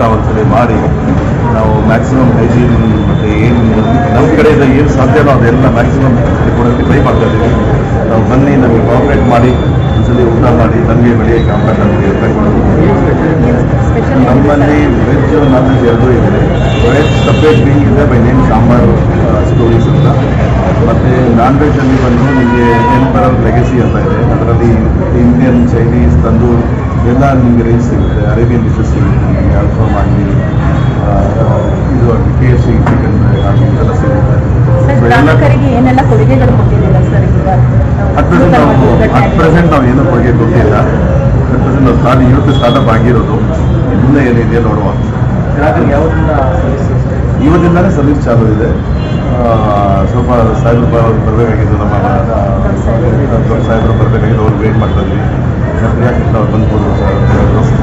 ಊಟ ಒಂದ್ಸಲಿ ಮಾಡಿ, ನಾವು ಮ್ಯಾಕ್ಸಿಮಮ್ ಹೈಜೀನ್ ಮತ್ತು ಏನು ನಮ್ಮ ಕಡೆಯಿಂದ ಏನು ಸಾಧ್ಯನೋ ಅದೆಲ್ಲ ಮ್ಯಾಕ್ಸಿಮಮ್ ಕೊಡೋಕ್ಕೆ ಟ್ರೈ ಮಾಡ್ತಾ ಇದ್ದೀವಿ. ನಾವು ಬನ್ನಿ, ನಮಗೆ ಕಾಪರೇಟ್ ಮಾಡಿ, ಒಂದ್ಸಲಿ ಊಟ ಮಾಡಿ, ನಮಗೆ ಬೆಳೆಯೋಕ್ಕೆ ಅವಕಾಶ ನಮ್ಮಲ್ಲಿ ವೆಜ್ ನಾನ್ ವೆಜ್ ಎರಡೂ ಇದೆ. ವೆಜ್ ಸಪ್ರೇಟ್ ವಿಂಗ್ ಇದೆ ಬೈ ನೇಮ್ ಸಾಂಬಾರು ಸ್ಟೋರೀಸ್ ಅಂತ. ಮತ್ತು ನಾನ್ ವೆಜ್ಜಲ್ಲಿ ಬಂದು ನಿಮಗೆ ಎಂಪರಲ್ ಲೆಗಸಿ ಅಂತ ಇದೆ. ಅದರಲ್ಲಿ ಇಂಡಿಯನ್ ಚೈನೀಸ್ ತಂದೂರ್, ಎಲ್ಲ ನಿಮಗೆ ರೇಂಜ್ ಸಿಗುತ್ತೆ ಅರೇಬಿಯನ್ ಡಿಶಸ್ ಸಿಗುತ್ತೆ. ಅಟ್ ಪ್ರೆಸೆಂಟ್ ನಾವು ಅಟ್ ಪ್ರೆಸೆಂಟ್ ನಾವು ಏನೂ ಕೊಡುಗೆ ಗೊತ್ತಿಲ್ಲ ಅಟ್ ಪ್ರೆಸೆಂಟ್ ನಾವು ಸ್ಟಾರ್ಟ್ ಇವತ್ತು ಸ್ಟಾರ್ಟಪ್ ಆಗಿರೋದು ಮುಂದೆ ಏನಿದೆಯಾ ನೋಡುವ. ಇವತ್ತಿಂದಾನೇ ಸರ್ವಿಸ್ ಚಾಲು ಇದೆ. ಆ, ಸ್ವಲ್ಪ ಸಾಹೇಬ್ರು ಬರಬೇಕಾಗಿತ್ತು ನಮ್ಮ ಸಾಹೇಬರು ಬರಬೇಕಾಗಿತ್ತು. ಅವ್ರು ವೇಟ್ ಮಾಡ್ತಾ ಇದ್ವಿ. ಅವ್ರು ಬಂದ್ಬೋದು ಸಾಹೇಬರು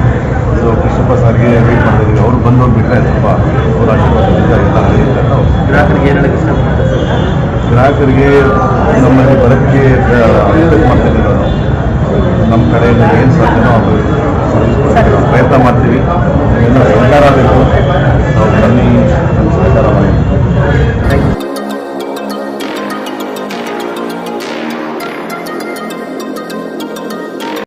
ಸೊ ಕೃಷ್ಣಪ್ಪ ಸರ್ಗೆ ವೇಟ್ ಮಾಡ್ತಾ ಅವರು ಅವ್ರು ಬಂದು ಹೋಗ್ಬಿಟ್ರೆ ಸ್ವಲ್ಪ ಅವ್ರ ಆಶೀರ್ವಾದದಿಂದ ಎಲ್ಲ ನಡೆಯುತ್ತೆ. ಗ್ರಾಹಕರಿಗೆ ಏನು ಹೇಳಕ್ಕೆ ಗ್ರಾಹಕರಿಗೆ ನಮ್ಮಲ್ಲಿ ಬರೋಕ್ಕೆ ರಿಕ್ವೆಸ್ಟ್ ಮಾಡ್ತಿದ್ದೀವಿ